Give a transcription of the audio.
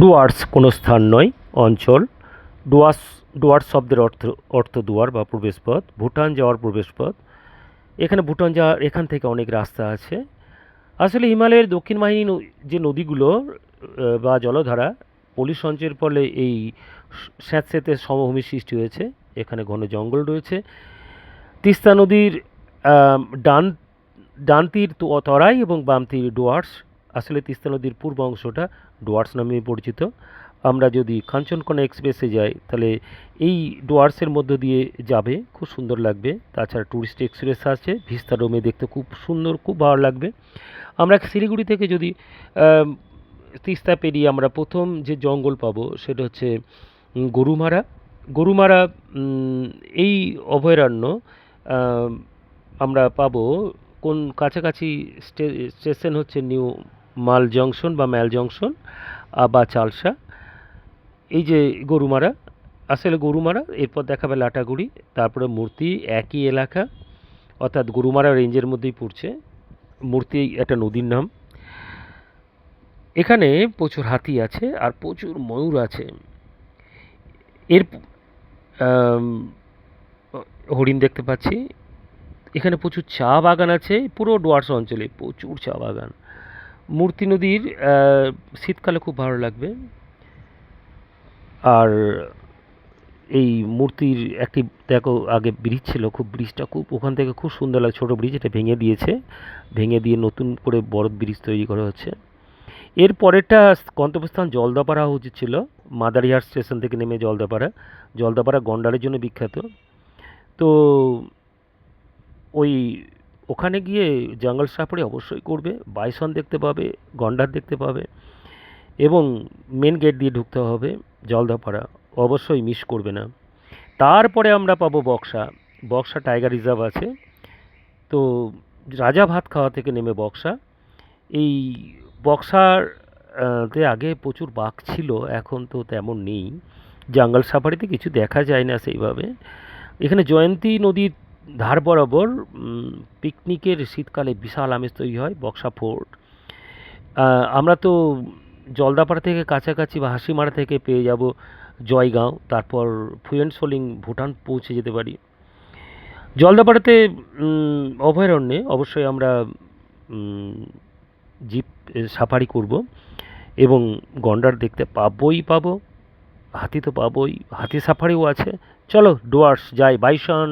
ডুয়ার্স কোনো স্থান নয়, অঞ্চল। ডুয়ার্স ডুয়ার্স শব্দের অর্থ অর্থ দুয়ার বা প্রবেশপথ। ভুটান যাওয়ার প্রবেশপথ। এখানে ভুটান যাওয়ার এখান থেকে অনেক রাস্তা আছে। আসলে হিমালয়ের দক্ষিণ বাহিনী যে নদীগুলো বা জলধারা পলি সঞ্চয়ের ফলে এই স্যাঁতস্যাঁতে সমভূমি সৃষ্টি হয়েছে। এখানে ঘন জঙ্গল রয়েছে। তিস্তা নদীর ডান ডান তীর তরাই এবং বাম তীর ডুয়ার্স। আসলে তিস্তা নদীর পূর্ব অংশটা ডুয়ার্স নামে পরিচিত। আমরা যদি কাঞ্চনকোনা এক্সপ্রেসে যাই, তাহলে এই ডুয়ার্সের মধ্য দিয়ে যাবে, খুব সুন্দর লাগবে। তাছাড়া ট্যুরিস্ট এক্সপ্রেস আছে, ভিস্তা ডোমে দেখতে খুব সুন্দর, খুব ভালো লাগবে। আমরা শিলিগুড়ি থেকে যদি তিস্তা পেরিয়ে আমরা প্রথম যে জঙ্গল পাবো, সেটা হচ্ছে গরুমারা। গরুমারা এই অভয়ারণ্য আমরা পাবো কোন কাছাকাছি স্টে- স্টেশন হচ্ছে নিউ মাল জংশন বা ম্যাল জংশন বা চালসা। এই যে গরুমারা আসলে গরুমারা, এরপর দেখাবে লাটাগুড়ি, তারপরে মূর্তি একই এলাকা, অর্থাৎ গরুমারা রেঞ্জের মধ্যেই পড়ছে। মূর্তি একটা নদীর নাম। এখানে প্রচুর হাতি আছে আর প্রচুর ময়ূর আছে। এর হরিণ দেখতে পাচ্ছি। এখানে প্রচুর চা বাগান আছে, পুরো ডুয়ার্স অঞ্চলে প্রচুর চা বাগান। মূর্তি নদীর শীতকালে খুব ভালো লাগবে। আর এই মূর্তির একটি, দেখো, আগে ব্রিজ ছিল, খুব ব্রিজটা খুব, ওখান থেকে খুব সুন্দর লাগে, ছোটো ব্রিজ, এটা ভেঙে দিয়েছে। ভেঙে দিয়ে নতুন করে বড় ব্রিজ তৈরি করা হচ্ছে। এর পরেরটা গন্তব্যস্থান জলদাপাড়া উচিত ছিল, মাদারিহাট স্টেশন থেকে নেমে জলদাপাড়া। জলদাপাড়া গন্ডারের জন্য বিখ্যাত। তো ওই ওখানে গিয়ে জঙ্গল সাফারি অবশ্যই করবে, বাইসন দেখতে পাবে, গন্ডার দেখতে পাবে এবং মেন গেট দিয়ে ঢুকতে হবে জলদাপাড়া, অবশ্যই মিস করবে না। তারপরে আমরা পাবো বক্সা বক্সা টাইগার রিজার্ভ আছে। তো রাজা ভাত খাওয়া থেকে নেমে বক্সা। এই বক্সার তে আগে প্রচুর বাঘ ছিল, এখন তো তেমন নেই। জঙ্গল সাফারিতে কিছু দেখা যায় না সেইভাবে। এখানে জয়ন্তী নদীর ধার বরাবর পিকনিকের শীতকালে বিশাল আমেজ তৈরি হয় বক্সা ফোর্ট। আমরা তো জলদাপাড়া থেকে কাছাকাছি বা হাসিমারা থেকে পেয়ে যাব জয়গাঁও, তারপর ফুয়েন সোলিং ভুটান পৌঁছে যেতে পারি। জলদাপাড়াতে অভয়ারণ্যে অবশ্যই আমরা জিপ সাফারি করব এবং গন্ডার দেখতে পাবই পাবো, হাতি তো পাবই, হাতি সাফারিও আছে। চলো ডুয়ার্স যাই বাইসন